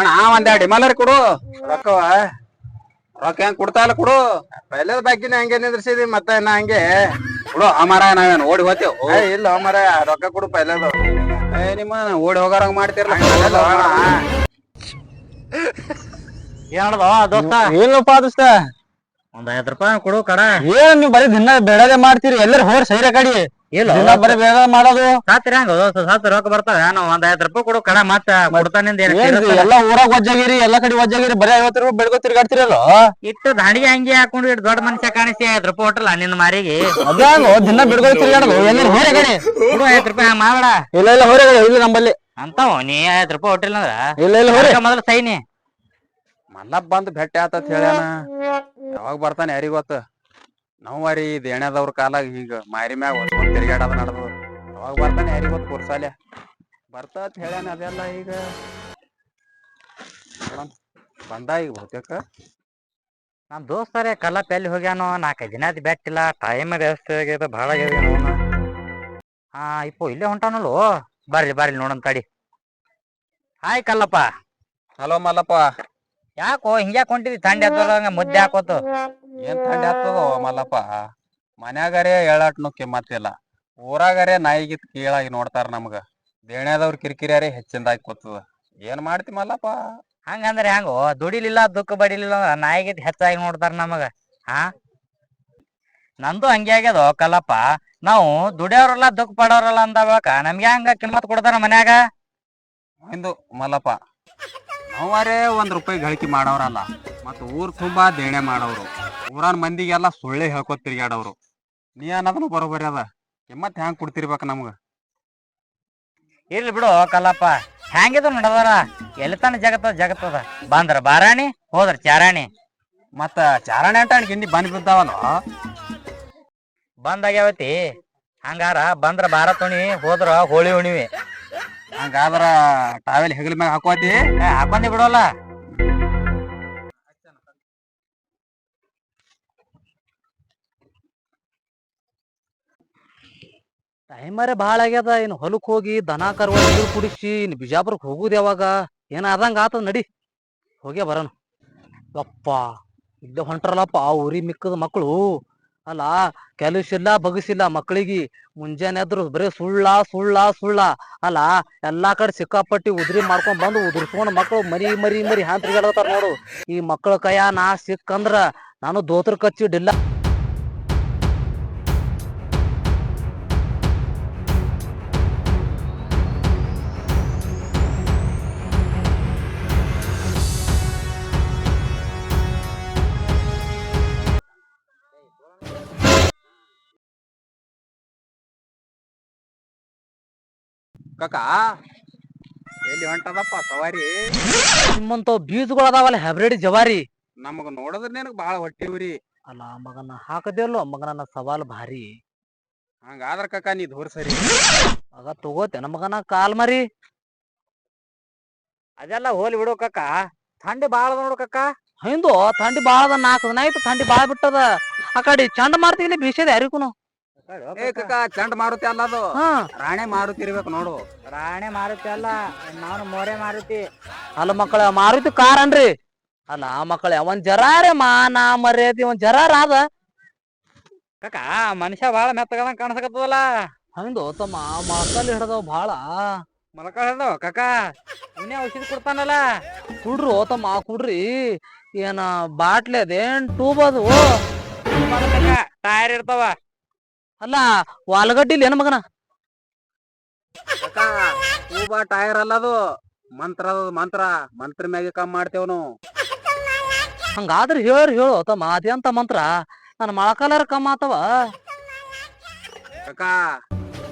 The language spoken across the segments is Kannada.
ಅಣ್ಣ ಒಂದೆರಡು ಹಿಮಾಲಯ ಕೊಡು. ರೊಕ್ಕವ. ರೊಕ್ಕ ಹೆಂಗ್ ಕೊಡ್ತಾ ಇಲ್ಲ ಕೊಡು. ಪೈಲದ ಬಾಕಿನ ಹಂಗೆ ನಿಂದ್ರಿಸಿದಿ ಮತ್ತೆ ನಾ ಹಂಗೆ. ಕೊಡು ಅಮರ ನಾವೇನು ಓಡಿ ಹೋತೇವ್ ಏ ಇಲ್ಲ ಅಮರ ರೊಕ್ಕ ಕೊಡು ಪೈಲದ ಏ ನಿಮ್ಮ ಓಡಿ ಹೋಗಾರಂಗ್ ಮಾಡ್ತಿರ್ಲ. ಏನದ ದೋಸ್ತ? ಏನಪ್ಪ ದೋಸ್ತ? ಒಂದ್ ಐವತ್ ರೂಪಾಯಿ ಕೊಡು ಕಡ. ಏನ್ ನೀವ್ ಬರೀ ದಿನ ಬೇಡದೆ ಮಾಡ್ತೀರಿ ಎಲ್ಲರೂ ಹೋರ್ ಸೈರ ಕಡಿ. ಇಲ್ಲ ದಿನ ಬರೀ ಬೇಡ ಮಾಡೋದು. ಸಾತ್ರಿ ಹೆಂಗ ದೋಸ್ತ ರೊಕ್ಕ ಬರ್ತಾವ? ನಾನು ಒಂದ್ ಐವತ್ ರೂಪಾಯಿ ಕೊಡು ಕಡ ಮತ್ತ ಕೊಡ್ತಾನಿಂದ. ಎಲ್ಲಾ ಊರಾಗ ವಜ್ಜಾಗಿರಿ ಎಲ್ಲಾ ಕಡೆ ವಜ್ಜಾಗಿರಿ ಬರೀ ರೂಪಾಯಿ ಬೆಳಗೋ ತಿರ್ಗಾಡ್ತಿರಲ್ಲ? ಇಟ್ಟು ದಾಂಡಿಗೆ ಹಂಗೆ ಹಾಕೊಂಡು ಇಟ್ಟು ದೊಡ್ಡ ಮನುಷ್ಯ ಕಾಣಿಸಿ ಐವತ್ ರೂಪಾಯಿ ಹೊಟ್ಟಲ್ಲ ನಿನ್ನ ಮಾರಿಗೆ. ಅದಂಗ ದಿನ ತಿರ್ಗಾಡೋದು. ಕಡೆ? ಐವತ್ ರೂಪಾಯಿ ಹಂಗ ಇಲ್ಲ ಇಲ್ಲ ಹೋರೆ ಕಡೆ ಇಲ್ಲ ನಂಬಲ್ಲಿ. ಅಂತಾವ ನೀ ಐವತ್ ರೂಪಾಯಿ ಹೊಟ್ಟಿಲ್ಲ ಅಂದ್ರ? ಇಲ್ಲ ಮೊದಲು ಸೈನಿ. ಮಲ್ಲಪ್ಪ ಬಂದ್ ಭೇಟಿ ಆತತ್ ಹೇಳ್ಯಾನ. ಯಾವಾಗ ಬರ್ತಾನೆ ಯಾರಿಗ್ ಗೊತ್ತ? ನಾವು ಮಾರಿ ದೇಣ್ಯದವ್ರ ಕಾಲಾಗ ಹಿಂಗ ಮಾರಿ ಮ್ಯಾಗ ಹೊತ್ಕೊಂಡ್ ತಿರ್ಗಾಡೋದ್ ನಡ್ದು ಯಾವಾಗ ಬರ್ತಾನೆ ಯಾರಿಗ್ ಗೊತ್ತು ಕುರ್ಸಾಲೆ ಬರ್ತತ್ ಹೇಳ್ಯಾನ ಅದೆಲ್ಲ ಈಗ. ನೋಡಣ. ಬಂದ ಈಗ ಬಹುತೇಕ. ನಮ್ ದೋಸ್ತರೇ ಕಲ್ಲಪ್ಪ ಎಲ್ಲಿ ಹೋಗ್ಯಾನೋ ನಾಲ್ಕೈದು ದಿನ ಆಯ್ತು ಬೆಟ್ಟಿಲ್ಲ ಟೈಮ್ ವ್ಯವಸ್ಥೆ ಆಗ್ಯದ ಭಾಳ ಆಗ್ಯದ ಅವನು. ಹಾ ಇಪ್ಪು ಇಲ್ಲೇ ಹೊಂಟಾನಲ್ಲೋ? ಬರ್ಲಿ ಬರ್ಲಿ ನೋಡೋಣ ತಡಿ. ಹಾಯ್ ಕಲ್ಲಪ್ಪ. ಹಲೋ ಮಲ್ಲಪ್ಪ. ಯಾಕೋ ಹಿಂಗ್ಯಾಕ್ ಹೊಂಟಿದಿ ಥಂಡಿ ಹತ್ತದಂಗ ಮುದ್ದೆ ಹಾಕೋತು. ಏನ್ ಥಂಡಿ ಆಗ್ತದೋ ಮಲ್ಲಪ್ಪ. ಮನ್ಯಾಗರೆ ಏಳಾಟ್ನು ಕಿಮ್ಮತ್ತಿಲ್ಲ ಊರಾಗರೆ ನಾಯಿಗಿತ್ ಕೀಳಾಗಿ ನೋಡ್ತಾರ ನಮ್ಗ. ದೇಣ್ಯಾದವ್ರ ಕಿರಿಕಿರಿಯಾರೆ ಹೆಚ್ಚಿಂದಾಗಿ ಕೂತದ. ಏನ್ ಮಾಡ್ತಿ ಮಲ್ಲಪ್ಪ? ಹಂಗಂದ್ರೆ ಹೆಂಗೋ ದುಡಿಲಿಲ್ಲ ದುಃಖ ಬಡಿಲಿಲ್ಲ ಅಂದ್ರ ನಾಯಿಗಿಟ್ ಹೆಚ್ಚಾಗಿ ನೋಡ್ತಾರ ನಮಗ. ಹಾ ನಂದು ಹಂಗೆ ಆಗ್ಯದ ಕಲ್ಲಪ್ಪ. ನಾವು ದುಡಿಯೋರಲ್ಲ ದುಃಖ ಪಡೋರಲ್ಲ ಅಂದಾಗ ನಮ್ಗೆ ಹಂಗ ಕಿಮ್ಮತ್ ಕೊಡ್ತಾರ ಮನ್ಯಾಗ? ಇಂದು ಮಲ್ಲಪ್ಪ ಅವರೇ ಒಂದ್ ರೂಪಾಯಿ ಗಳಿಕೆ ಮಾಡೋರಲ್ಲ ಮತ್ತು ಊರ್ ತುಂಬಾ ದೇಣೆ ಮಾಡವ್ರು ಊರನ್ ಮಂದಿಗೆಲ್ಲ ಸುಳ್ಳೆ ಹೇಳ್ಕೊತ ತಿರ್ಗ್ಯಾಡವ್ರು. ನೀ ಅನ್ನೋದನು ಬರೋಬರಿ ಅದ. ಕಿಮ್ಮತ್ ಹ್ಯಾಂಗ್ ಕೊಡ್ತಿರ್ಬೇಕ ನಮ್ಗ? ಇರ್ಲಿ ಬಿಡು ಕಲ್ಲಪ್ಪ. ಹ್ಯಾಂಗಿದ್ರು ನಡದಾರ? ಎಲ್ಲಿ ತನ ಜಗತ್ತ ಜಗತ್ತದ ಬಂದ್ರ ಬಾರಾಣಿ ಹೋದ್ರ ಚಾರಾಣಿ. ಮತ್ತ ಚಾರಾಣಿ ಅಂತ ಗಿಂಡಿ ಬಂದ್ ಬಿದ್ದಾವಲ್ಲ? ಬಂದಾಗ್ಯಾವತಿ ಹಂಗಾರ ಬಂದ್ರ ಬಾರ ತುಣಿ ಹೋದ್ರ ಹೋಳಿ ಉಣಿವಿ. ಹಂಗಾದ್ರ ಟಾವೆಲ್ ಹೆಗಲ ಮ್ಯಾಗ ಹಾಕೋತಿ ಹಾಕೊಂಡಿ ಬಿಡೋಲ್ಲ. ಟೈಮರೇ ಭಾಳ ಆಗ್ಯದ. ಇನ್ನು ಹೊಲಕ್ ಹೋಗಿ ದನ ಕರುವ ನೀರು ಕುಡಿಸಿ ಇನ್ನು ಬಿಜಾಪುರಕ್ಕೆ ಹೋಗುದು ಯಾವಾಗ? ಏನ ಆದಂಗ ಆತದ ನಡಿ. ಹೋಗ್ಯ ಬರೋಣ. ಯಪ್ಪ, ಇಲ್ಲೇ ಹೊಂಟ್ರಲ್ಲಪ್ಪ ಊರಿ ಮಿಕ್ಕದ ಮಕ್ಕಳು ಅಲ್ಲ ಕೆಲಸಿಲ್ಲ ಬಗಸಿಲ್ಲ ಮಕ್ಕಳಿಗೆ ಮುಂಜಾನೆ ಎದ್ರು ಬರೀ ಸುಳ್ಳ ಸುಳ್ಳ ಸುಳ್ಳ. ಅಲ್ಲ, ಎಲ್ಲಾ ಕಡೆ ಸಿಕ್ಕಾಪಟ್ಟಿ ಉದ್ರಿ ಮಾಡ್ಕೊಂಡ್ ಬಂದು ಉದುರ್ಸ್ಕೊಂಡು ಮಕ್ಕಳು ಮರಿ ಮರಿ ಮರಿ ಹ್ಯಾಂಗ ತಿರ್ಗಾಡತಾರ ನೋಡು. ಈ ಮಕ್ಕಳ ಕೈಯ ನಾ ಸಿಕ್ಕಂದ್ರ ನಾನು ದೋತ್ರ ಕಚ್ಚಿ ಕಕ್ಕ ಎಲ್ಲಿ ಹೊಂಟದಪ್ಪ ಸವಾರಿ? ನಿಮ್ಮಂತ ಬೀಜಗಳು ಅದಾವಲ್ಲ ಹೈಬ್ರಿಡ್ ಜವಾರಿ. ನಮಗ ನೋಡದ್ರ ನಿನಗ್ ಬಾಳ ಹೊಟ್ಟಿವ್ರಿ ಅಲ್ಲ ಮಗನ ಹಾಕದೇವಲ್ಲ ಮಗನ ಸವಾಲ್ ಭಾರಿ. ಹಂಗಾದ್ರ ಕಕ್ಕ ನೀ ದೂರ ಸರಿ. ಮಗ ತಗೋತೇನ ಮಗನ ಕಾಲ್ ಮರಿ. ಅದೆಲ್ಲ ಹೋಲಿ ಬಿಡು ಕಕ್ಕ ಥಂಡಿ ಬಾಳ ನೋಡು ಕಕ್ಕ ಹಿಂದು ಥಂಡಿ ಬಾಳದ ನಾಲ್ಕು ದಿನ ಆಯ್ತು ಥಂಡಿ ಬಾಳ ಬಿಟ್ಟದ. ಆ ಕಡೆ ಚಂಡ ಮಾರ್ತಿಗಿಲಿ ಬೀಸದ ಯಾರಿಗೂ ಏ ಕಕ್ಕ ಚಂಡ್ ಮಾರುತಿ ಅಲ್ಲ ಅದು. ಹಾ. ರಾಣೆ ಮಾರುತಿ ಇರ್ಬೇಕು ನೋಡು. ರಾಣೆ ಮಾರುತಿ ಅಲ್ಲ ನಾನು ಮೋರೆ ಮಾರುತಿ. ಅಲ್ಲ ಮಕ್ಕಳ ಮಾರುತಿ ಕಾರ್ ಅನ್ರಿ ಅಲ್ಲ ಮಕ್ಕಳ ಒಂದ್ ಜರಾರೆ ಮಾನ ಮರ್ಯಾದಿ ಒಂದ್ ಜರಾರ ಅದ ಕಕ್ಕ ಮನುಷ್ಯ ಬಾಳ ಮೆತ್ತಗದಂಗ ಕಾಣಿಸಕತ್ತದಲ್ಲ. ಹಿಂದು ತಮ್ಮ ಮಕ್ಕಳು ಹಿಡ್ದವ್ ಬಾಳ ಮಲಕ ಹೇಳ್ದವ ಕಕ್ಕ ಇನ್ನೇ ಔಷಧಿ ಕೊಡ್ತಾನಲ್ಲ. ಕುಡ್ರು ತಮ್ಮ ಕುಡ್ರಿ. ಏನ ಬಾಟ್ಲಿ ಅದೇನ್ ಟೂಬ್ ಅದು. ಟೈರ್ ಇರ್ತಾವ. ಅಲ್ಲ ವಾಲುಗಡ್ಡಿ ಇಲ್ಲ ಏನು ಮಗನ? ಟೈರ್ ಅಲ್ಲ ಅದು. ಮಂತ್ರ ಅದು ಮಂತ್ರ. ಮಂತ್ರ ಮ್ಯಾಗೆ ಕಮ್ಮಿ ಮಾಡ್ತೇವನು ಹಂಗಾದ್ರೆ ಹಂಗಾದ್ರ ಹೇಳ್ರಿ ಹೇಳು. ತಮ್ಮ ಅದೇಂತ ಮಂತ್ರ. ನನ್ನ ಮೊಳಕಾಲರ ಕಮ್ಮ ಆತವ. ಕಕ್ಕ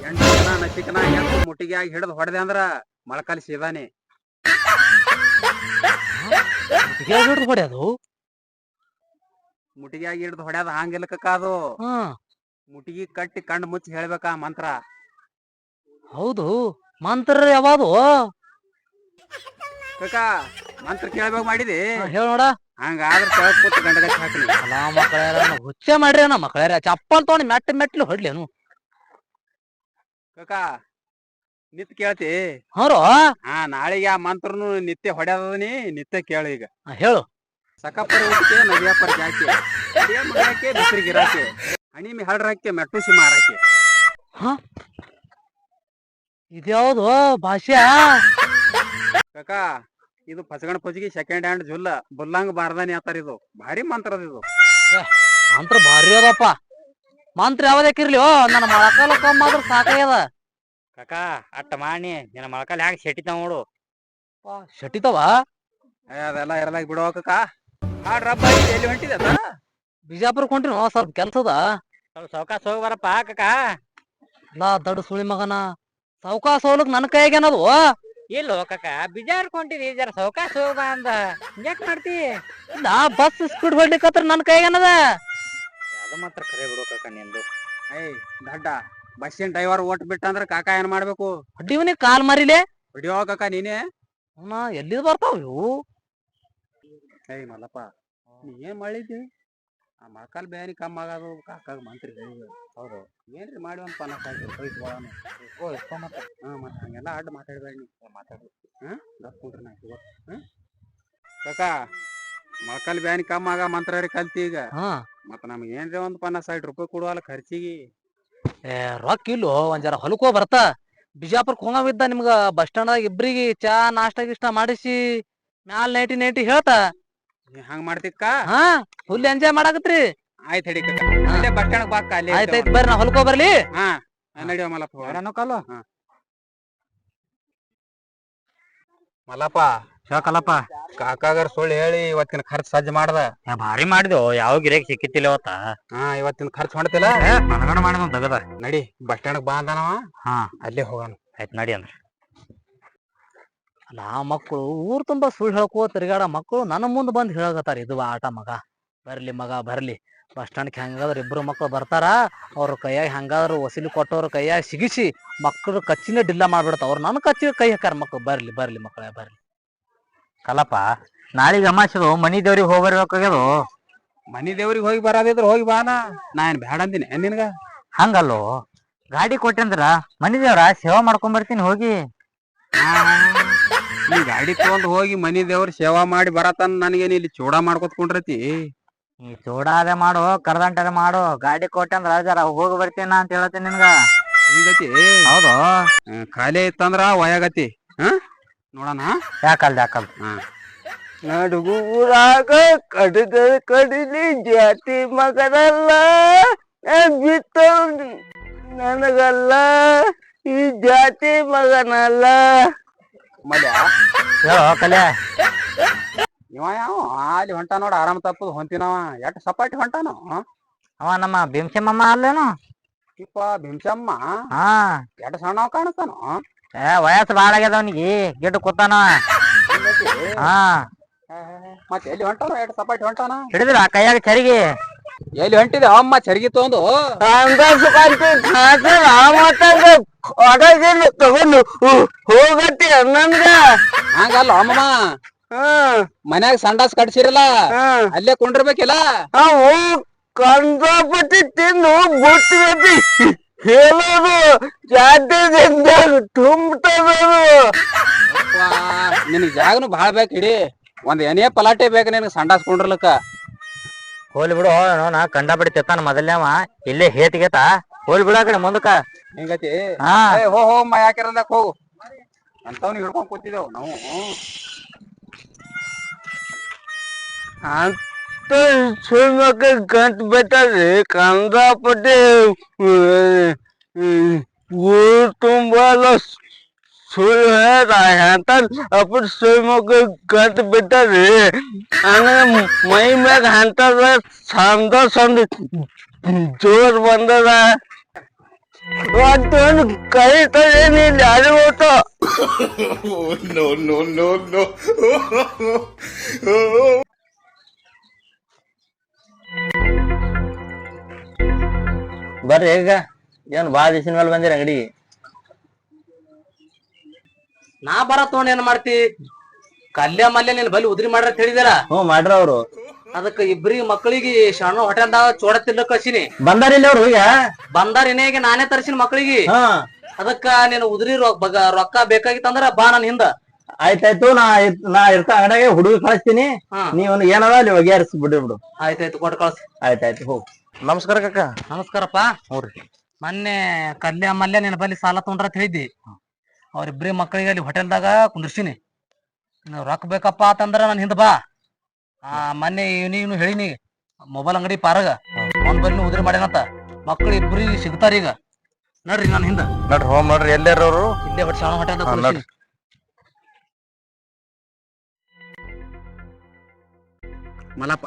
ಎಂಟು ಜನ ನಚಿಕನ ಎಂಟು ಮುಟ್ಟಿಗೆ ಆಗಿ ಹಿಡಿದು ಹೊಡೆದೆ ಅಂದ್ರ ಮೊಳಕಾಲಿ ಸೀದಾನೆ. ಹೊಡೆಯದು ಹೊಡ್ಯಾದು? ಮುಟ್ಟಿಗೆ ಆಗಿ ಹಿಡಿದು ಹೊಡ್ಯಾದ ಹಂಗಿಲ್ಲ ಕಕ್ಕ ಅದು. ಹ್ಮ್. ಮುಟ್ಟಿಗೆ ಕಟ್ಟಿ ಕಣ್ಣು ಮುಚ್ಚಿ ಹೇಳ್ಬೇಕಾ ಮಂತ್ರ. ಹೌದು ಮಂತ್ರ ಯಾವುದು? ಕಕ್ಕ ಮಂತ್ರ ಕೇಳ್ಬೇಕು ಮಾಡಿದಿ? ಹೇಳ ನೋಡ. ಹಂಗಾದ್ರೆ ಗಂಡಗಚ್ಚಿ ಹಾಕ್ಲಿ ಅಲ್ಲ ಮಕ್ಕಳ ಹುಚ್ಚೆ ಮಾಡ್ರಿ ಅಣ್ಣ ಮಕ್ಕಳ ಚಪ್ಪಲ್ ತೊಗೊಂಡು ಮೆಟ್ಟ ಮೆಟ್ಲು ಹೊಡ್ಲೇನು ಕಕ್ಕ ನಿತ್ ಕೇಳ್ತಿ? ಹ್ಞೂ ಹಾ ನಾಳೆಗೆ ಆ ಮಂತ್ರನು ನಿತ್ಯ ಹೊಡ್ಯಾದನಿ ನಿತ್ಯ ಕೇಳು ಈಗ. ಹೇಳು. ಸಕಪರ ಊಟಕ್ಕೆ ನದಿಯಪ್ಪರ ಜಾಕೆ ಅಡಿಗೆ ಮಗಕ್ಕೆ ಬಿಸಿರು ಗಿರಾಕೆ ಹಣಿ ಮಿ ಹಳ್ರಾಕೆ ಮೆಟ್ಟುಸಿ ಮಾರಾಕೆ ಇದ್ಯಾವ್ದು ಭಾಷೆ ಕಾಕ ಇದು ಫಸಗಣ ಪಜಿಗೆ ಸೆಕೆಂಡ್ ಹ್ಯಾಂಡ್ ಜುಲ್ಲ. ಬುಲ್ಲಂಗ್ ಬಾರ್ದಾನಿ ಆತಾರ ಇದು. ಭಾರಿ ಮಂತ್ರ ಅದ ಇದು. ಮಂತ್ರ ಭಾರಿ ಅದಪ್ಪ. ಮಂತ್ರ ಯಾವ್ದಕ್ಕಿರ್ಲಿ ನನ್ನ ಮಳಕಾಲ ಕಮ್ಮ ಆದ್ರ ಸಾಕಾಗ್ಯದ ಕಾಕ ಅಟ್ಟ ಮಾಡಿ ನಿನ್ನ ಮಳಕಾಲ ಹ್ಯಾಂಗ ಶೆಟ್ಟಿತಾವ ನೋಡು. ಏ, ಅದೆಲ್ಲ ಇರಲಾಗ ಬಿಡೋ ಕಾಕ. ಹಾಡ್ ರಬ್ಬ ಐತಿ, ಎಲ್ಲಿ ಹೊಂಟಿದೆ ಅದ? ಕೊಂಡ್ರಿ ಸ್ವಲ್ಪ ಕೆಲ್ಸದ? ಸ್ವಲ್ಪ ಸಾವ್ಕಾಸ್ ಹೋಗಿ ಬರಪ್ಪ ಕಾಕ ಲಾ ದಡ ಸುಳಿ ಮಗನ. ಸಾವ್ಕಾಸ ಹೋಗ್ಲಿಕ್ ನನ್ನ ಕೈಗೇನದು ಇಲ್ಲ ಕಾಕ ಬಿಜಾರ್ ಹೊಂಟಿದಿ ಜರ ಸಾವ್ಕಾಸ್ ಹೋಗ ಬಾ ಅಂದ. ಯಾಕೆ ಮಾಡ್ತಿ? ನಾ ಬಸ್ ಸ್ಪೀಡ್ ಹೊಡ್ಲಿಕ್ಕತ್ರ ನನ್ನ ಕೈಗೇನದ ಅದು ಮಾತ್ರ ಕರೆ ಬಿಡು ಕಾಕ ನಿಂದು. ಏಯ್ ದಡ್ಡ ಬಸ್ಸಿನ ಡ್ರೈವರ್ ಓಟ್ ಬಿಟ್ಟಂದ್ರ ಕಾಕ ಏನ್ ಮಾಡ್ಬೇಕು? ಹೊಡ್ಡಿವನಿ ಕಾಲ್ ಮರಿಲೆ? ಹೊಡಿಯೋ ಕಾಕ ನೀನೇ. ಅವನ ಎಲ್ಲಿದ್ ಬರ್ತಾವ ಇವು? ಏಯ್ ಮಲ್ಲಪ್ಪ ನೀ ಏನ್ ಮಾಡಿದ್ದಿ? ಆ ಮೊಳಕಾಲ್ ಬ್ಯಾನಿ ಕಮ್ಮ ಆಗೋದು ಕಾಕಾಗ ಮಂತ್ರಿ ಹೌದು. ಏನ್ರಿ ಮಾಡಿ ಒಂದ್ ಪನ್ನ ಸಾಯ್ತು ಕಳಿಸ್ಬೋಣ ಓ ಎಷ್ಟೋ ಮತ್ತೆ ಹಾ ಮತ್ತೆ ಹಂಗೆಲ್ಲ ಅಡ್ಡ ಮಾತಾಡ್ಬೇಡಿ ಮಾತಾಡ್ರಿ. ಮಾತಾಡು ಹಾ ದಪ್ಕೊಂಡ್ರಿ ನಾ ಇವತ್ತು ಹಾ? ಕಾಕ ಮೊಳಕಾಲ್ ಬ್ಯಾನಿ ಕಮ್ಮ ಆಗ ಮಂತ್ರ ರೀ ಕಲ್ತಿ ಈಗ. ಹಾ. ಮತ್ತ ನಮ್ಗೆ ಏನ್ರಿ ಒಂದ್ ಪನ್ನ ಸೈಡ್ ರೂಪಾಯಿ ಕೊಡುವಲ್ಲ ಖರ್ಚಿಗೆ? ಏ ರೊಕ್ಕ ಇಲ್ಲೋ ಒಂದ್ ಜರ ಹೊಲಕೋ ಬರ್ತಾ. ಬಿಜಾಪುರಕ್ ಹೋಗವಿದ್ದ ನಿಮ್ಗ ಬಸ್ ಸ್ಟ್ಯಾಂಡ್ ಇಬ್ರಿಗೆ ಚಾ ನಾಷ್ಟ ಗಿಷ್ಟ ಮಾಡಿಸಿ ಮ್ಯಾಲ್ ನೈಟಿ ನೈಟಿ ಹೇಳ್ತಾ. ಹಂಗ್ ಮಾಡ್ತಿಕ್ಕ ಹಾ ಫುಲ್ ಎಂಜಾಯ್ ಮಾಡಾಕತ್ರಿ. ಆಯ್ತ್ ಹಿಡಿ ಕಾಕ. ಅಲ್ಲೇ ಬಸ್ ಸ್ಟ್ಯಾಂಡ್ ಬಾಕ ಅಲ್ಲೇ ಆಯ್ತಾಯ್ತು ಬರ್ರಿ ನಾ ಹೊಲ್ಕೋ ಬರ್ಲಿ. ಹಾ ನಡಿಯೋ ಮಲಪ್ಪ ಹಾ. ಮಲ್ಲಪ್ಪ ಹೇಳ್ಕಲ್ಲಪ್ಪ ಕಾಕಾಗರ್ ಸುಳ್ಳು ಹೇಳಿ ಇವತ್ತಿನ ಖರ್ಚು ಸಜ್ಜ ಮಾಡ್ದ. ಭಾರಿ ಮಾಡಿದ್ವು ಯಾವ ಗಿರೇಕ್ ಸಿಕ್ಕಿತ್ತಿಲ್ಲ ಇವತ್ತ ಹಾ ಇವತ್ತಿನ ಖರ್ಚು ಮಾಡ್ತಿಲ್ಲ ಮನಗಣ ಮಾಡಿದ ತಗದ ನಡಿ ಬಸ್ ಸ್ಟ್ಯಾಂಡ್ ಬಾ ಅಂದಾನವ. ಹಾ. ಅಲ್ಲೇ ಹೋಗೋಣ. ಆಯ್ತು ನಡಿ ಅಂದ್ರ. ಅಲ್ಲ ಆ ಮಕ್ಕಳು ಊರ್ ತುಂಬಾ ಸುಳ್ಳು ಹೇಳ್ಕೋ ತಿರ್ಗಾಡ ಮಕ್ಕಳು ನನ್ನ ಮುಂದೆ ಬಂದು ಹೇಳಕತ್ತಾರ ಇದು ಆಟ ಮಗ. ಬರ್ಲಿ ಮಗ ಬರ್ಲಿ. ಬಸ್ ಸ್ಟ್ಯಾಂಡ್ ಹೆಂಗಾದ್ರೆ ಇಬ್ರು ಮಕ್ಕಳು ಬರ್ತಾರ ಅವ್ರ ಕೈಯಾಗ ಹೆಂಗಾದ್ರು ವಸೂಲಿ ಕೊಟ್ಟವ್ರ ಕೈಯಾಗ ಸಿಗಿಸಿ ಮಕ್ಕಳು ಕಚ್ಚಿನ ಡಿಲ್ಲ ಮಾಡ್ಬಿಡ್ತಾವ ಅವ್ರು ನನ್ನ ಕಚ್ಚಿ ಕೈ ಹಾಕಾರ ಮಕ್ಕಳು ಬರ್ಲಿ ಬರ್ಲಿ ಮಕ್ಕಳೇ ಬರ್ಲಿ. ಕಲಪ ನಾಳೆಗೆ ಅಮಾಸದು ಮನಿ ದೇವ್ರಿಗೆ ಹೋಗ್ಬರ್ಬೇಕಾಗ್ಯದು ಮನಿ ದೇವ್ರಿಗೆ ಹೋಗಿ ಬರೋದಿದ್ರೆ ಹೋಗಿ ಬಾನ. ನಾ ಏನ್ ಬ್ಯಾಡ ಅಂದಿನಿ ನಿನ್ಗ? ಹಂಗಲ್ಲೋ. ಗಾಡಿ ಕೊಟ್ಟಂದ್ರ ಮನಿ ದೇವ್ರ ಸೇವಾ ಮಾಡ್ಕೊಂಡ್ ಬರ್ತೀನಿ ಹೋಗಿ. ನೀ ಗಾಡಿ ತಗೊಂಡ್ ಹೋಗಿ ಮನಿ ದೇವ್ರ ಸೇವಾ ಮಾಡಿ ಬರತನ್ ನನಗೇನು ಇಲ್ಲಿ ಚೂಡ ಮಾಡ್ಕೊತ ಕುಂಡ್ರತಿ? ನೀ ಅದೇ ಮಾಡು ಕರ್ದಂಟದೆ ಮಾಡು. ಗಾಡಿ ಕೊಟ್ಟಂದ್ರ ಜರ ಹೋಗಿ ಬರ್ತೀನಿ ಅಂತ ಹೇಳ್ತೀನಿ ನಿನ್ಗ. ಹಿಂಗತಿ? ಹೌದು. ಹ್ಮ್, ಖಾಲಿ ಇತ್ತಂದ್ರ ಒಯಗತಿ. ಹ ನೋಡಣ. ಯಾಕಲ್ ಯಾಕಲ್ ನಡುಗೂರಾಗ ಕಡಿದ ಕಡಿಲಿ ಜಾತಿ ಮಗನಲ್ಲ ಬಿತ್ತ ನನಗಲ್ಲ ಈ ಜಾತಿ ಮಗನಲ್ಲ. ಮಲ್ಯ? ಹೇಳೋ ಕಲ್ಯ. ಇವ ಯಾವ? ಅಲ್ಲಿ ಹೊಂಟ ನೋಡ ಆರಾಮ್ ತಪ್ಪದು ಹೊಂತಿನವ ಎಷ್ಟ್ ಸಪಾಟಿ ಹೊಂಟಾನು ಅವ ನಮ್ಮ ಭೀಮಸೆಮ್ಮಮ್ಮ ಅಲ್ಲೇನು? ಇಪ್ಪ ಭೀಮಸಮ್ಮ ಹಾ. ಎಟ್ ಸಣ್ಣವ್ ಕಾಣಿಸ್ತಾನು ಏ ವಯಸ್ಸು ಬಾಳ ಆಗ್ಯದ ಅವನಿಗೆ. ಗಿಡ್ಡು ಕೂತಾನ. ಹಾ. ಮತ್ತೆ ಎಲ್ಲಿ ಹೊಂಟಾನ ಎಟ್ ಸಪಾಟಿ ಹೊಂಟಾನ? ಹಿಡಿದ್ರ ಕೈಯಾಗ ಚರಿಗೆ. ಎಲ್ಲಿ ಹೊಂಟಿದೆ? ಅಮ್ಮ ಚರ್ಗಿ ತಗೊಂಡು ಕೊಡಗಿಲ್ಲ ತಗೊಂಡು. ಹೋಗತ್ತಿ ನನ್ಗ ಹಂಗಲ್ಲ ಅಮ್ಮಮ್ಮ. ಹ್ಮ್ ಮನ್ಯಾಗ ಸಂಡಾಸ್ ಕಟ್ಸಿರಲ್ಲ ಅಲ್ಲೇ ಕೊಂಡಿರ್ಬೇಕಿಲ್ಲ? ಅವು ಕಂದಾಪಟ್ಟಿ ತಿಂದು ಬುಟ್ಟಿ ಹೇಳೋದು ಜಾತ್ಯದಿಂದ ತುಂಬ್ತದದು. ಅಪ್ಪಾ, ನಿನಗ್ ಜಾಗನು ಬಹಳ ಬೇಕು ಇಡಿ. ಒಂದ್ ಎನೆ ಪಲಾಟೆ ಬೇಕು ನಿನಗೆ ಸಂಡಾಸ್ ಕುಂಡ್ರಲಕ್ಕ. ಹೋಲಿ ಬಿಡು ನಾ ಕಂಡಾಪಟ್ಟಿ ತೆತ್ತಾನ ಅವ. ಇಲ್ಲೇ ಹೇತಿಗೆತ. ಹೋಲಿ ಬಿಡ ಕಡೆ ಮುಂದಕ್ಕ. ಹಿಂಗತಿ? ಹಾ. ಏ ಹೋ ಹೋ ಅಮ್ಮ ಯಾಕಿರಂದಕ್ ಹೋಗು? ಅಂತವ್ನಿಗೆ ಹಿಡ್ಕೊಂಡ್ ಕೂತಿದ್ದೇವ್ ನಾವು. ಅಂತ ಸುಮ್ಮಕ ಗಂಟ್ ಬಿಟ್ಟದ್ರಿ ಕಂದಾಪಟ್ಟಿ ಊರು ತುಂಬಲ್ಲ ಸುಳ್ಳು ಹೇಳ್ದ ಅಂತ ಅಪ್ಪು ಸುಮ್ಮಕ ಗಂಟ್ ಬಿಟ್ಟದ್ರಿ ಹಂಗ ಮೈ ಮ್ಯಾಗ ಅಂತದ ಸಂದ ಸಂದ ಜೋರ್ ಬಂದದ. ಕೈ no, ನೋ ನೋ ನೋ ಬರ್ರಿ ಈಗ. ಏನ್ ಬಾ ದಿಸಿನ ಮೇಲೆ ಬಂದಿರ ಅಂಗಡಿ? ನಾ ಬರ ತಗೊಂಡ್ ಏನ್ ಮಾಡ್ತಿ? ಕಲ್ಯ ಮಲ್ಯ ನೀನ್ ಬಲಿ ಉದ್ರಿ ಮಾಡ್ರ ಅಂತ ಹೇಳಿದಾರ. ಹ್ಞೂ ಮಾಡ್ರ ಅವ್ರು. ಅದಕ್ಕ ಇಬ್ರಿಗೆ ಮಕ್ಕಳಿಗೆ ಸಣ್ಣ ಹೋಟೆಲ್ದಾಗ ಚೋಡ ತಿನ್ಲಕ್ ಕಳ್ಸಿನಿ ಬಂದಾರಿಲ್ಲ ಅವ್ರು ಈಗ? ಬಂದಾರ ಇನ್ನೇಗೆ ನಾನೇ ತರ್ಸಿನ ಮಕ್ಕಳಿಗೆ. ಹಾ. ಅದಕ್ಕ ನೀನು ಉದ್ರಿ ರೊಕ್ಕ ಬಗ ರೊಕ್ಕ ಬೇಕಾಗಿತ್ತಂದ್ರ ಬಾ ನನ್ ಹಿಂದ. ಆಯ್ತಾಯ್ತು ನಾ ನಾ ಇರ್ತ ಅಂಗಡಿಯಾಗೆ ಹುಡುಗ ಕಳಿಸ್ತೀನಿ. ಹಾ. ನೀವ್ ಏನದ ಅಲ್ಲಿ ಬಗೆಹರಿಸಿ ಬಿಡಿ ಬಿಡು. ಆಯ್ತಾಯ್ತು ಕೊಟ್ಟು ಕಳ್ಸಿ. ಆಯ್ತಾಯ್ತು ಹೋಗ್. ನಮಸ್ಕಾರ ಕಕ್ಕ ನಮಸ್ಕಾರಪ್ಪ. ಮೊನ್ನೆ ಕಲ್ಯ ಮಲ್ಯ ನಿನ್ನ ಬಲ್ಲಿ ಸಾಲ ತೊಗೊಂಡ್ರ ಅಂತ ಹೇಳಿದ್ದಿ. ಅವ್ರಿಬ್ರಿ ಮಕ್ಕಳಿಗೆ ಅಲ್ಲಿ ಹೋಟೆಲ್ದಾಗ ಕುಂದ್ರಸಿನಿ ರೊಕ್ಕ ಬೇಕಪ್ಪ ಅಂತಂದ್ರ ನನ್ ಹಿಂದ ಬಾ. ಆ ಮೊನ್ನೆ ನೀನು ಹೇಳಿನಿ ಮೊಬೈಲ್ ಅಂಗಡಿ ಪಾರಗ ಅವ್ನ ಬಲ್ಲಿ ಉದ್ರಿ ಮಾಡ್ಯಾನಂತ ಮಕ್ಕಳು ಇಬ್ರಿ ಸಿಗ್ತಾರ ಈಗ. ನಡ್ರಿ ನಾನು ಹಿಂದ. ನಡ್ರಿ ಹೋಮ್ ನೋಡ್ರಿ ಎಲ್ಲಾರವ್ರು ಇಲ್ಲೇ ಹೊಟ್ಟೆ ಶಾಣ ಹೋಟೆಲ್ದಾಗ ಹಾ, ಕುಂದ್ರಸಿನಿ. ಮಲ್ಲಪ್ಪ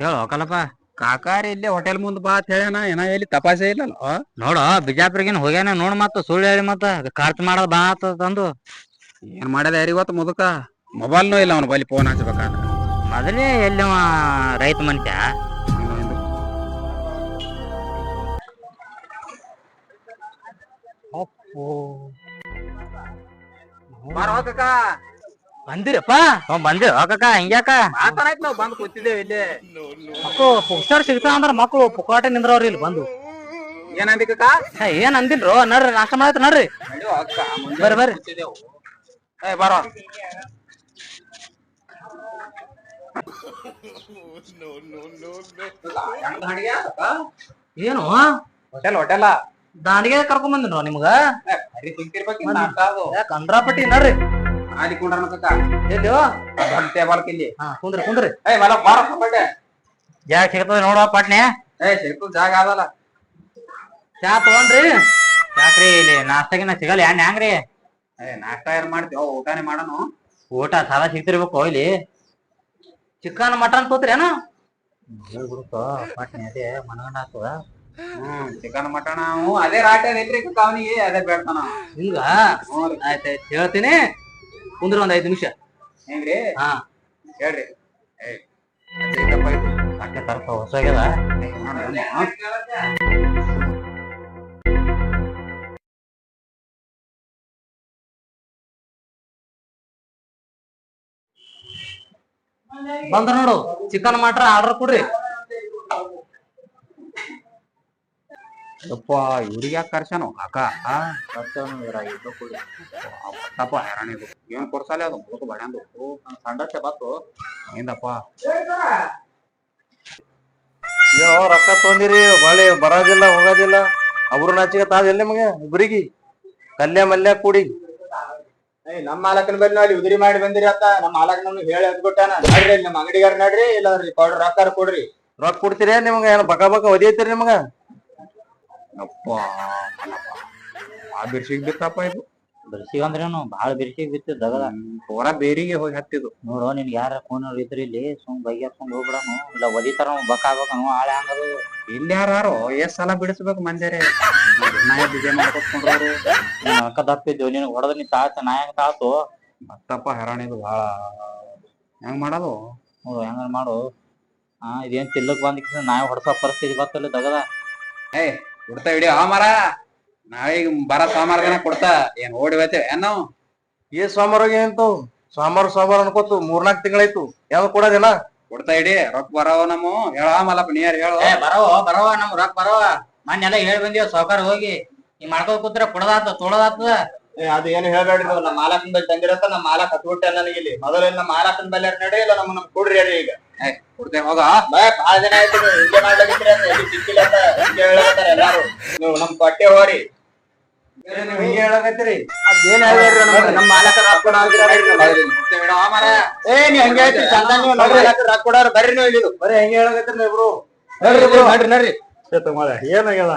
ಹೇಳು ಕಲಪ ಕಾಕಾರಿ ಇಲ್ಲೇ ಹೋಟೆಲ್ ಮುಂದ್ ಬಾ ಅಂತ ಹೇಳ್ಯಾನ ಏನ ಎಲ್ಲಿ ತಪಾಸೆ ಇಲ್ಲ ನೋಡ ಬಿಜಾಪುರಿಗಿನ ಹೋಗ್ಯಾನ ನೋಡ್ ಮತ್ತ ಸುಳ್ಳು ಹೇಳಿ ಮತ್ತ ಖರ್ಚು ಮಾಡೋದ್ ಬಾ ಆತ ತಂದು. ಏನ್ ಮಾಡ್ಯದ ಯಾರಿಗೊತ್ತ ಮುದುಕ? ಮೊಬೈಲ್ನೂ ಇಲ್ಲ ಅವ್ನ ಬಲ್ಲಿ ಫೋನ್ ಹಚ್ಬೇಕಾದ್ರೆ. ಮೊದಲೇ ಎಲ್ಲಿ ಅವ ರೈತ ಮನುಷ್ಯ. ಬಂದಿರಪ್ಪ? ಹ್ಞೂ ಬಂದಿ ಹೋಗಕ್ಕ ಹಿಂಗ್ಯಾಕ ಮಾತಾಡಾಯ್ತು ನಾವು ಬಂದು ಕೂತಿದ್ದೇವೆ ಇಲ್ಲಿ. ಮಕ್ಕಳು ಪುಕ್ಸಾರ್ ಸಿಗ್ತಾವ ಅಂದ್ರ ಮಕ್ಕಳು ಪುಕ್ಕಾಟ ನಿಂದ್ರವ್ರಿ ಇಲ್ಲಿ ಬಂದು. ಏನಂದಿ ಕಕ್ಕ ಹೇ, ಏನ್ ಅಂದಿಲ್ರೋ? ನಡ್ರಿ ನಾಷ್ಟ ಮಾಡಾಯ್ತು ನಡ್ರಿ. ಬರ್ರಿ, ಬರ್ರಿ. ಏ ಬರೋ. ಏನು? ಹೋಟೆಲ್ ಹೋಟೆಲ್ ದಾಂಡಿಗೆ ಕರ್ಕೊಂಡ್ ಬಂದ್ರ ನಿಮ್ಗ ಕಂದ್ರಾಪಟ್ಟಿ ನಡ್ರಿ. ಎಲ್ಲಿ ದೊಡ್ಡ ಟೇಬಲ್ ಇಲ್ಲಿ. ಹಾ ಕುಂದ್ರಿ ಕುಂದ್ರಿ. ಏ ಮಲ ಬಾರ ಬಡ್ಡೆ ಜಾಗ ಸಿಗ್ತದ ನೋಡುವ ಪಟ್ನೆ? ಏ ಸಿಕ್ಕು ಜಾಗ ಅದಲ್ಲ. ಚಾ ತಗೊಂಡ್ರಿ. ಯಾಕ್ರಿ ಇಲ್ಲಿ ನಾಷ್ಟಾಗಿನ ಸಿಗಲ್ಲ ಏನ್ ಹ್ಯಾಂಗ್ರಿ ಏ ನಾಷ್ಟಾ ಏನ್ ಮಾಡ್ತೀವಿ ಊಟನೇ ಮಾಡೋನು. ಊಟ ಸಾಲ ಸಿಗ್ತಿರ್ಬೇಕು ಇಲ್ಲಿ. ಚಿಕನ್ ಮಟನ್ ತೋತ್ರೇನು? ಅದೇ ಮನಗಂಡ ಆಗ್ತದ ಹ್ಮ್ ಚಿಕನ್ ಮಟನ್ ಅವು. ಅದೇ ರಾಟೆ ಐತ್ರಿ ಅವನಿಗೆ ಅದೇ ಬೇಡ್ತಾನ. ಹಿಂಗ ಆಯ್ತಾಯ್ತು ಹೇಳ್ತೀನಿ. ಕುಂದ್ರ ಒಂದ್ ಐದ್ ನಿಮಿಷ. ಹೆಂಗ್ರಿ? ಹಾ. ಹೇಳ್ರಿ. ಏ ಇದು. ಪಟ್ನೆ ಬಂದ್ರ ನೋಡು ಚಿಕನ್ ಮಾಡ್ರ ಆರ್ಡರ್ ಕೊಡ್ರಿ. ಯಪ್ಪ, ಇವ್ರಿಗೆ ಯಾಕೆ ಕರ್ಸನು ಅಕ್ಕ ತಪ್ಪ ಹೈರಾಣ ಇದು ಏನ್ ಅದು? ಮುದುಕ ಬಡ್ಯಾಂದು ಸಂಡತ್ತೆ ಬತ್ತು ಹಿಂದಪ್ಪ ಏನೋ ರೊಕ್ಕ ತೊಂದಿರಿ ಬಾಳೆ ಬರೋದಿಲ್ಲ, ಹೋಗೋದಿಲ್ಲ. ಅವ್ರ ನಾಚಿಗೆ ತಾದಿಲ್ಲ ನಿಮಗೆ? ಇಬ್ಬರಿಗೆ ಕಲ್ಯ ಮಲ್ಯ ಕೂಡಿ. ನಮ್ಮ ಮಾಲಕನ ಬಂದ್ ನೋಡಿ ಉದುರಿ ಮಾಡಿ ಬಂದಿರಿ ಅತ್ತ. ನಮ್ಮ ಮಾಲಕನ ಹೇಳಿ ಅದ್ಬಿಟ್ಟಾನ ನಡ್ರಿ ನಮ್ಮ ಅಂಗಡಿಗಾರ ನಡ್ರಿ, ಇಲ್ಲ ಕೊಡ್ರಿ ರೊಕ್ಕ ಕೊಡ್ರಿ. ರೊಕ್ಕ ಕೊಡ್ತೀರ ನಿಮ್ಗೆ? ಏನು ಬಕ ಬಕ ಒದಿಯತ್ತೀರಿ ನಿಮ್ಗ? ಅಪ್ಪ ಆ ಬಿರ್ಸಿಗ್ ಬಿತ್ತಪ್ಪ ಇದು. ಬಿರ್ಸಿಗೆ ಅಂದ್ರೇನು ಬಾಳ ಬಿರ್ಸಿ ಬಿತ್ತು ದಗದ ಪೂರಾ ಬೇರಿಗೆ ಹೋಗಿ ಹತ್ತಿದು ನೋಡು ನಿನ್ ಯಾರ ಫೋನ್ ಇದ್ರಿ ಇಲ್ಲಿ ಸುಮ್ ಬೈಗೆರ್ಸ್ಕೊಂಡ್ ಹೋಗ್ಬಿಡನು ಇಲ್ಲ ಒದಿತಾರ ಬಕ್ಕ ಆಗ್ಬೇಕು ಅವ ಆಳೆ ಹಂಗದು. ಇಲ್ಲಿ ಯಾರು ಎಷ್ಟ್ ಸಲ ಬಿಡಿಸ್ಬೇಕು ಮಂದಿರಿ ನಾಯ ಬಿಜೆ ಮಾಡ್ಕೊತ್ಕೊಂಡ್ರು ನೀನ್ ಅಕ್ಕ ದಪ್ಪಿದ್ದು ನಿನ್ ಹೊಡೆದ್ ನೀ ತಾತ ನಾ ಹೆಂಗ್ ತಾತು. ಮತ್ತಪ್ಪ ಹೈರಾಣ ಇದು ಭಾಳ. ಹೆಂಗ್ ಮಾಡೋದು? ನೋಡು ಹೆಂಗಾರ ಮಾಡು. ಹಾ ಇದೇನ್ ತಿಲ್ಲಕ್ ಬಂದ್ ನಾಯಿ ಹೊಡ್ಸೋ ಪರಿಸ್ಥಿತಿ ಬರ್ತಲ್ಲ ದಗದ. ಹುಡ್ತಾ ಹಿಡಿಯೋ ಆ ಮರ ನಾವೀಗ ಬರ ಸೋಮವಾರ ದಿನ ಕೊಡ್ತಾ ಏನ್ ಓಡಿ ಹೋಯ್ತೇವೆ? ಏನ್ ನಾವು? ಏ ಸೋಮವಾರ ಹೋಗಿ ಏನಂತು ಸೋಮವಾರ ಸೋಮವಾರ ಅನ್ಕೋತು ಮೂರ್ನಾಲ್ಕು ತಿಂಗಳಾಯ್ತು. ಯಾವ್ದು ಕೊಡೋದಿಲ್ಲ. ಕೊಡ್ತಾ ಇಡಿ ರೊಕ್ಕ ಬರವ ನಮ್ಮ. ಹೇಳ ಮಲ್ಲಪ್ಪ ನೀರ್ ಹೇಳೋ? ಏ ಬರವ ಬರವ ನಮ್ ರೊಕ್ಕ ಬರವ. ಮನ್ನೆಲ್ಲ ಹೇಳಿ ಬಂದಿವ ಸಾವುಕಾರ ಹೋಗಿ. ನೀ ಮಾಡ್ಕೋ ಕೂತ್ರ ಕೊಡದಾತ ತೊಳದಾತದ ಅದ ಏನು ಹೇಳ್ಬೇಡ್ರಿ ನೀವು ನಮ್ಮ ಮಾಲಕನ ಬಲ್ಲಿ ತಂದಿರತ್ತ ನಮ್ಮ ಮಾಲಕ್ ಹತ್ಬಿಟ್ಟೆ ನನಗೆ ಇಲ್ಲಿ. ಮೊದಲು ನಮ್ಮ ಮಾಲಕನ ಬಲ್ಲಿ ನಡೆ ಇಲ್ಲ ನಮ್ಮ ನಮ್ ಕೊಡ್ರಿ ಹೇಳಿ ಈಗ. ಕೊಡ್ತೇವೆ ಹೋಗ? ಬಾ ಭಾಳ ದಿನ ಆಯ್ತು ಹಿಂಗೆ ಮಾಡ್ಲಿಕ್ಕೆ ಸಿಕ್ಕಿಲ್ಲ ಅಂತ ಹಿಂಗೆ ಎಲ್ಲಾರು. ನೀವು ನಮ್ ಕೊಟ್ಟೆ ಹೋರಿ. ಬರ್ರಿ. ಏನ್ ಹಿಡಿಯೋ ಆ ಮರ. ಏ ನೀ ಹಂಗೆ ಹೇಳ್ತೀರಿ ಚಂದ ನೀವು ಮಾಲಕ ರೊಕ್ಕ ಕೊಡೋರು ಬರ್ರಿ ನೀವು ಇಲ್ಲಿ. ಬರೀ ಹೆಂಗೆ ಹೇಳಕತ್ತೀರಿ ನೀವು ಇಬ್ರು? ನಡ್ರಿ ನಡ್ರಿ ಏನಾಗ್ಯದ?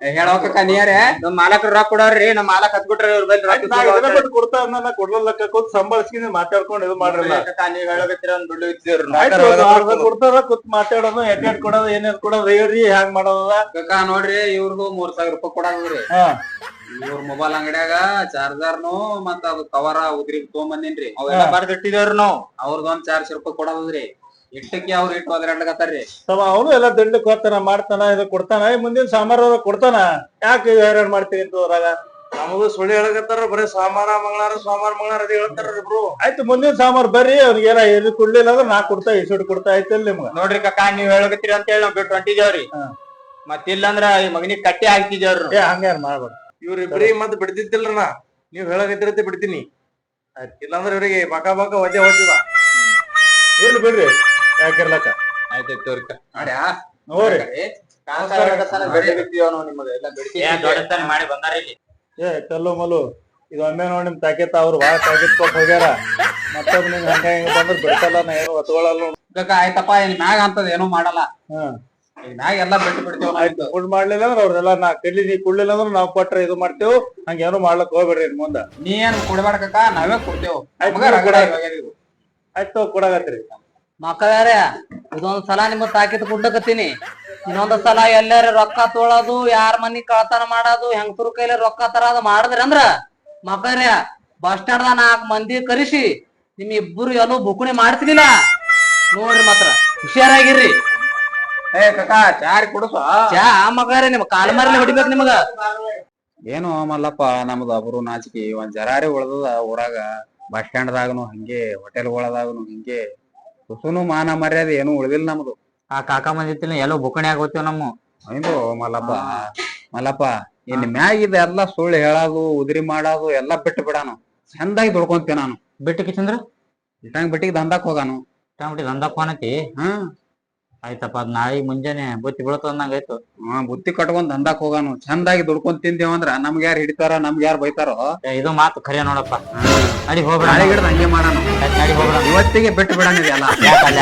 ಹೇಳೋಕಕ್ಕ ಕನಿಯರೇ ನಮ್ ಮಾಲಕರು ರೊಕ್ಕ ಕೊಡೋರಿ ನಮ್ ಮಾಲಕ್ ಹತ್ಬಿಟ್ರಿ ಇವ್ರ ಬಲ್ಲಿ ರೊಕ್ಕ. ಕೊಡ್ತಾ ಅನ್ನಲ್ಲ ಕೊಡ್ಲಕ್ಕ ಕೂತ್ ಸಂಭಾಳಿಸ್ಕೊಂಡು ಮಾತಾಡ್ಕೊಂಡು ಇದು ಮಾಡ್ರಲ್ಲ ನೀವ್ ಹೇಳಕತ್ತೀರ ಅಂದ್ ದುಡ್ಡು ಇದ್ದೀರಿ ಕೊಡ್ತಾರ ಕೂತ್ ಮಾತಾಡೋದು ಎಟ್ ಕೊಡೋದು ಏನೇನ್ ಕೊಡೋದು ಹೇಳ್ರಿ ಹ್ಯಾಂಗ್ ಮಾಡೋದ ಕಕ್ಕ ನೋಡ್ರಿ ಇವ್ರಿಗೂ ಮೂರ್ ಸಾವಿರ ರೂಪಾಯಿ ಕೊಡೋದ್ರಿ. ಇವ್ರ ಮೊಬೈಲ್ ಅಂಗಡ್ಯಾಗ ಚಾರ್ಜರ್ನು ಮತ್ತ ಅದು ಕವರ ಉದ್ರಿ ತಗೊಂಬಂದಿನ್ರಿ. ಅವೆಲ್ಲ ಬರ್ದಿಟ್ಟಿದೇವ್ರಿ ನಾವ್. ಅವ್ರದೊಂದ್ ಚಾರ್ಜ್ ರೂಪಾಯಿ ಕೊಡೋದ್ರಿ. ಇಟ್ಟಕ್ಕೆ ಅವ್ರ ಇಟ್ಟು ಅದ್ರಾಡ್ಲಕತ್ತಾರ್ರಿ ತಮ್ಮ ಅವನು ಎಲ್ಲ ದಂಡಕ್ ಕೊಡ್ತಾನ ಮಾಡ್ತಾನ ಇದು ಕೊಡ್ತಾನ ಈ ಮುಂದಿನ ಸಾಮಾರ ಕೊಡ್ತಾನ? ಯಾಕೆ ಹೈರಾಣ ಮಾಡ್ತೀರಿ ಅಂತ ಅದ್ರಾಗ ನಮಗೂ ಸುಳ್ಳು ಹೇಳಕತ್ತಾರ ಬರೀ ಸಾಮಾರ ಮಂಗಳಾರ ಸಾಮಾರ ಮಂಗಳಾರ ಅದೇ ಹೇಳ್ತಾರ ಇಬ್ರು ಆಯ್ತು ಮುಂದಿನ ಸಾಮಾರ್ ಬರ್ರಿ ಅವ್ನಿಗೆ ಏನ ಎಲ್ಲಿ ಕೊಡ್ಲಿಲ್ಲ ಅಂದ್ರೆ ನಾ ಕೊಡ್ತಾ ಇಷ್ಟು ಕೊಡ್ತಾ ಐತಲ್ ನಿಮ್ಗ. ನೋಡ್ರಿ ಕಕ್ಕ ನೀವ್ ಹೇಳಕತ್ತೀರಿ ಅಂತ ಹೇಳಿ ನಾವ್ ಬಿಟ್ಟು ಹೊಂಟಿದೇವ್ರಿ ಮತ್ತಿಲ್ಲ ಮತ್ತಿಲ್ಲಂದ್ರ ಈ ಮಗನಿಗೆ ಕಟ್ಟಿ ಹಾಕ್ತಿದೇವ್ರಿ ಏ ಹಂಗೇನ್ ಮಾಡ್ಬೇಡ. ಇವ್ರಿಬ್ರಿ ಮತ್ ಬಿಡ್ತಿದ್ದಿಲ್ರ ನಾ. ನೀವ್ ಹೇಳಕತ್ತಿರತ್ತೆ ಬಿಡ್ತೀನಿ. ಇಲ್ಲಾಂದ್ರ ಇಲ್ಲಾಂದ್ರೆ ಇವ್ರಿಗೆ ಬಕ ಬಕ ಒದ್ದೆ ಹೋಗ್ತದ ಇರ್ಲಿ ಬಿಡ್ರಿ. ಯಾಕಿರ್ಲಕ್ಕ? ಆಯ್ತಾಯ್ತು ನೋಡ್ಯಾ? ನೋಡ್ರಿ. ಬೆಳೆ ಎಲ್ಲ ಬೆಡ್ತಿ ಏ ದೊಡ್ಡತನ ಮಾಡಿ ಬಂದಾರ ಇಲ್ಲಿ. ಏ ಕಲ್ಲು ಮಲ್ಲು. ಇದು ಒಮ್ಮೆ ನೋಡಿ ನಿಮ್ ತಾಕೇತ ಅವ್ರು ಭಾಳ ತಾಕೀತ್ ಕೊಟ್ಟು ಹೋಗ್ಯಾರ. ಮತ್ತೊಮ್ಮೆ ನಿಮ್ ಹಂಗ ಹಿಂಗ ಬಂದ್ರೆ ಬಿಡ್ತಲ್ಲ ನಾ ಏನು ಒತ್ಕೊಳ್ಳಲ್ಲ ಆಯ್ತಪ್ಪ ಇಲ್ಲಿ ಮ್ಯಾಗ ಅಂತದ ಏನೂ ಮಾಡಲ್ಲ. ಈಗ ಮ್ಯಾಗ ಎಲ್ಲಾ ಬಿಟ್ಟು ಬಿಡ್ತೇವ್ ಆಯ್ತು ಕುಡ್ ಮಾಡ್ಲಿಲ್ಲ ಅಂದ್ರೆ ಅವ್ರೆಲ್ಲ ನಾ ಕಡ್ಲಿ ನೀ ಕುಡ್ಲಿಲ್ಲ ಅಂದ್ರೆ ನಾವ್ ಕೊಟ್ರೆ ಇದು ಮಾಡ್ತೇವ್. ಹಂಗೇನು ಮಾಡ್ಲಕ್ ಹೋಗ್ಬೇಡ್ರಿ ಇನ್ ಮುಂದ. ನೀ ಏನ್ ಕುಡಿಬೇಡ ನಾವೇ ಕೊಡ್ತೇವ್. ಆಯ್ತು ಕೊಡಾಗತ್ರಿ ಮಕ್ಕಳ್ಯಾರ ಇದೊಂದ್ ಸಲ ನಿಮ್ಮ ತಾಕಿತ್ ಕುಡ್ಲಕತ್ತೀನಿ ಇನ್ನೊಂದ್ ಸಲ ಎಲ್ಲಾರ ರೊಕ್ಕ ತೊಳೋದು ಯಾರ ಮನಿ ಕಳ್ತನ ಮಾಡೋದು ಹೆಂಗಸರು ಕೈಲಿ ರೊಕ್ಕ ತರೋದು ಮಾಡಿದ್ರಿ ಅಂದ್ರ ಮಕ್ಕಳ್ಯ ಬಸ್ ಸ್ಟ್ಯಾಂಡ್ ದ ನಾಲ್ಕ್ ಮಂದಿ ಕರಿಸಿ ನಿಮ್ ಇಬ್ಬರು ಎಲ್ಲೂ ಬುಕುಣಿ ಮಾಡ್ತಿರ್ಲಿಲ್ಲ ನೋಡ್ರಿ ಮಾತ್ರ ಹುಷಾರಾಗಿರ್ರಿ ಏ ಕಕಾ ಚಾರಿ ಕುಡಿಸೋ. ಚಾ ನಿಮ್ ಕಾಲ್ ಮಾರಲ್ಲಿ ಹೊಡಿಬೇಕು ನಿಮಗ. ಏನು ಮಲ್ಲಪ್ಪ ನಮ್ದು ಅಬ್ರು ನಾಚಿಕೆ ಒಂದ್ ಜರಾರಿ ಉಳ್ದದ ಊರಾಗ ಬಸ್ ಸ್ಟ್ಯಾಂಡ್ ದಾಗನು ಹಂಗೆ ಹೋಟೆಲ್ ಗಳದಾಗನು ಹಿಂಗೆ. ತುಸುನು ಮಾನ ಮರ್ಯಾದೆ ಏನು ಉಳಿದಿಲ್ಲ ನಮ್ದು. ಆ ಕಾಕ ಮಂದಿತ್ತಿಲ್ಲ ಎಲ್ಲೋ ಬುಕಣಿ ಆಗೋತೀವ್ ನಮ್ಮ. ಅಯ್ಯೋ ಮಲ್ಲಪ್ಪ. ಮಲ್ಲಪ್ಪ ಇನ್ ಮ್ಯಾಗಿದ ಎಲ್ಲಾ ಸುಳ್ಳು ಹೇಳೋದು ಉದ್ರಿ ಮಾಡೋದು ಎಲ್ಲಾ ಬಿಟ್ಟು ಬಿಡಾನು ಚಂದಾಗಿ ದುಡ್ಕೊಂತೀನಿ ನಾನು. ಬಿಟ್ಟಕ್ಕೆ ಚಂದ್ರ ಇಟ್ಟಂಗ್ ಬಿಟ್ಟಿಗೆ ದಂಧಕ್ ಹೋಗಾನು. ಇಟ್ಟಂಗ್ ಬಿಟ್ಟಿಗೆ ದಂಧಕ್ ಕೋನತಿ ಹ್ಮ್ ಆಯ್ತಪ್ಪ ಅದ್ ನಾಳೆಗ್ ಮುಂಜಾನೆ ಬುತ್ತಿ ಬೀಳ್ತದ ಅಂದಂಗ ಆಯ್ತು. ಹಾ ಬುತ್ತಿ ಕಟ್ಕೊಂಡ್ ದಂದಾಕ್ ಹೋಗಾನು. ಚಂದಾಗಿ ದುಡ್ಕೊಂಡ್ ತಿಂದೇವಂದ್ರ ನಮ್ಗ ಯಾರು ಹಿಡಿತಾರ ನಮ್ಗ ಯಾರು ಬೈತಾರೋ? ಏ, ಇದು ಮಾತು ಖರೆ ನೋಡಪ್ಪ. ಅಡಿ ಹೋಗ್ಬೇಡ ನಾಳೆ ಗಿಡದ ಹಂಗೆ ಮಾಡೋಣ ನಡಿ ಹೋಗ್ಬೇಡ ಇವತ್ತಿಗೆ ಬಿಟ್ಟು ಬಿಡನಿ ಎಲ್ಲಾ ಯಾಕಲ್ಲ.